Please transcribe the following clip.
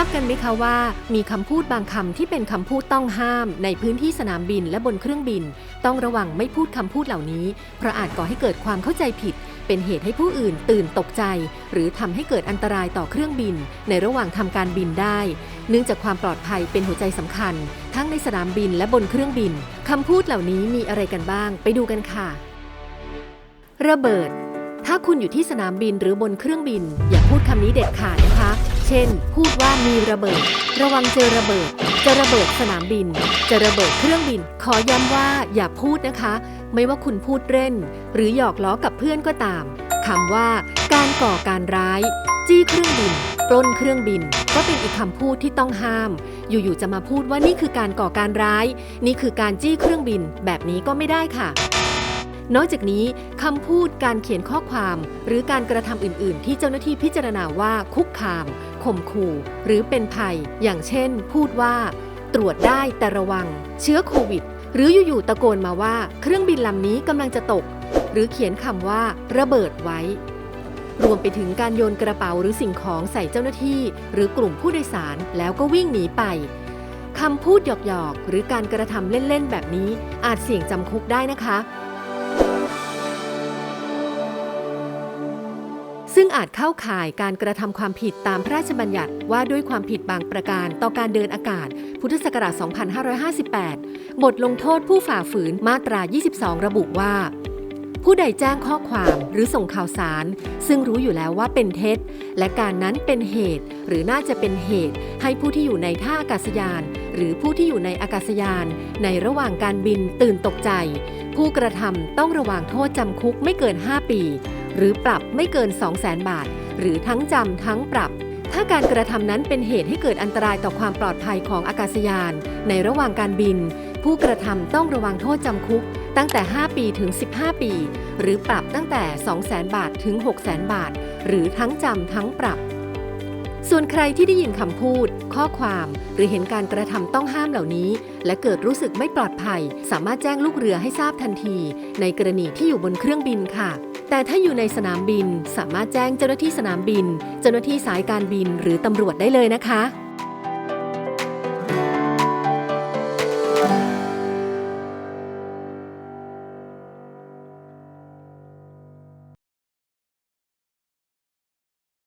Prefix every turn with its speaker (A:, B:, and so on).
A: ราบกันไหมคะว่า มีคำพูดบางคำที่เป็นคำพูดต้องห้าม ในพื้นที่สนามบินและบนเครื่องบิน ต้องระวังไม่พูดคำพูดเหล่านี้ เพราะอาจก่อให้เกิดความเข้าใจผิด เป็นเหตุให้ผู้อื่นตื่นตกใจ หรือทำให้เกิดอันตรายต่อเครื่องบิน ในระหว่างทำการบินได้ เนื่องจากความปลอดภัยเป็นหัวใจสำคัญ ทั้งในสนามบินและบนเครื่องบินคำพูดเหล่านี้มีอะไรกันบ้าง ไปดูกันค่ะ ระเบิด ถ้าคุณอยู่ที่สนามบินหรือบนเครื่องบิน อย่าพูดคำนี้เด็ดขาด เช่น พูดว่ามีระเบิด ระวังเจอระเบิด จะระเบิดสนามบิน จะระเบิดเครื่องบิน ขอย้ำว่าอย่าพูดนะคะ ไม่ว่าคุณพูดเล่น หรือหยอกล้อกับเพื่อนก็ตามคำว่า การก่อการร้าย จี้เครื่องบินปล้นเครื่องบิน ก็เป็นอีกคำพูดที่ต้องห้าม อยู่ๆจะมาพูดว่านี่คือการก่อการร้าย นี่คือการจี้เครื่องบิน แบบนี้ก็ไม่ได้ค่ะนอกจากนี้คำพูดการเขียนข้อความ หรือการกระทำอื่น ๆ ที่เจ้าหน้าที่พิจารณาว่าคุกคาม ข่มขู่หรือเป็นภัย อย่างเช่น พูดว่า ตรวจได้แต่ระวัง เชื้อโควิด หรืออยู่ๆตะโกนมาว่า เครื่องบินลำนี้กำลังจะตก หรือเขียนคำว่า ระเบิดไว้ รวมไปถึงการโยนกระเป๋าหรือสิ่งของใส่เจ้าหน้าที่ หรือกลุ่มผู้โดยสารแล้วก็วิ่งหนีไปคำพูดหยอกๆ หรือการกระทำเล่น ๆ แบบนี้อาจเสี่ยงจำคุกได้นะคะ ซึ่งอาจเข้าข่ายการกระทำความผิดตามพระราชบัญญัติว่าด้วยความผิดบางประการต่อการเดินอากาศ พุทธศักราช 2558 บทลงโทษผู้ฝ่าฝืนมาตรา 22 ระบุว่า ผู้ใดแจ้งข้อความหรือส่งข่าวสาร ซึ่งรู้อยู่แล้วว่าเป็นเท็จ และการนั้นเป็นเหตุ หรือน่าจะเป็นเหตุ ให้ผู้ที่อยู่ในท่าอากาศยาน หรือผู้ที่อยู่ในอากาศยาน ในระหว่างการบินตื่นตกใจ ผู้กระทำต้องระวางโทษจำคุกไม่เกิน 5 ปี หรือปรับไม่เกิน 2 0 0 0 0 0 บาท หรือทั้งจำทั้งปรับ ถ้าการกระทำนั้นเป็นเหตุให้เกิดอันตรายต่อความปลอดภัยของอากาศยาน ในระหว่างการบิน ผู้กระทำต้องระวังโทษจำคุก ตั้งแต่ 5 ปีถึง 15 ปี หรือปรับตั้งแต่ 200,000 บาทถึง 600,000 บาท หรือทั้งจำทั้งปรับส่วนใครที่ได้ยินคำพูด ข้อความ หรือเห็นการกระทำต้องห้ามเหล่านี้ และเกิดรู้สึกไม่ปลอดภัย สามารถแจ้งลูกเรือให้ทราบทันที ในกรณีที่อยู่บนเครื่องบินค่ะ แต่ถ้าอยู่ในสนามบินสามารถแจ้งเจ้าหน้าที่สนามบิน เจ้าหน้าที่สายการบินหรือตำรวจได้เลยนะคะ